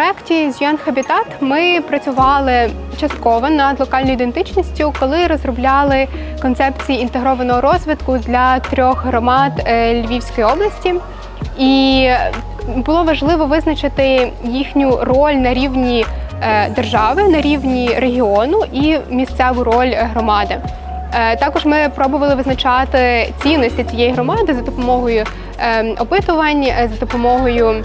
проєкті з UN Habitat ми працювали частково над локальною ідентичністю, коли розробляли концепції інтегрованого розвитку для трьох громад е, Львівської області. І було важливо визначити їхню роль на рівні е, держави, на рівні регіону і місцеву роль громади. Е, Також ми пробували визначати цінності цієї громади за допомогою е, опитувань, за допомогою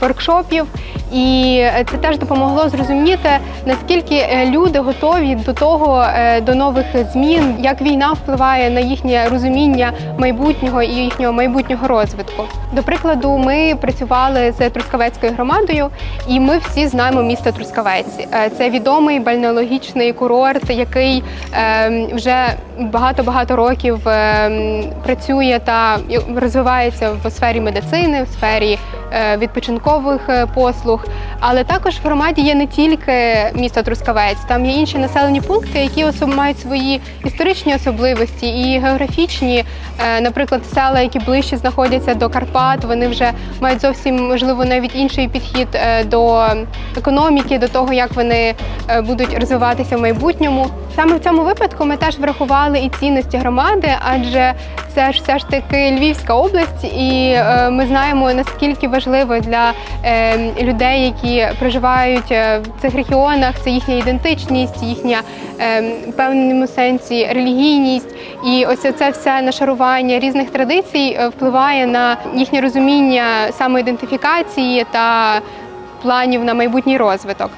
воркшопів. І це теж допомогло зрозуміти, наскільки е, люди готові до того, е, до нових змін, як війна впливає на їхнє розуміння майбутнього і їхнього майбутнього розвитку. До прикладу, ми працювали з Трускавецькою громадою, і ми всі знаємо місто Трускавець. Е, Це відомий бальнеологічний курорт, який е, вже багато-багато років е, працює та розвивається в сфері медицини, в сфері е, відпочинкових е, послуг. Але також в громаді є не тільки місто Трускавець, там є інші населені пункти, які мають свої історичні особливості і географічні. Е, Наприклад, села, які ближче знаходяться до Карпат, вони вже мають зовсім можливо навіть інший підхід е, до економіки, до того, як вони е, будуть розвиватися в майбутньому. Саме в цьому випадку ми теж врахували і цінності громади, адже це ж все ж таки Львівська область, і ми знаємо наскільки важливо для людей, які проживають е, в цих регіонах, це їхня ідентичність, їхня е, в певному сенсі релігійність. І ось це все нашарування різних традицій е, впливає на їхнє розуміння самоідентифікації та планів на майбутній розвиток.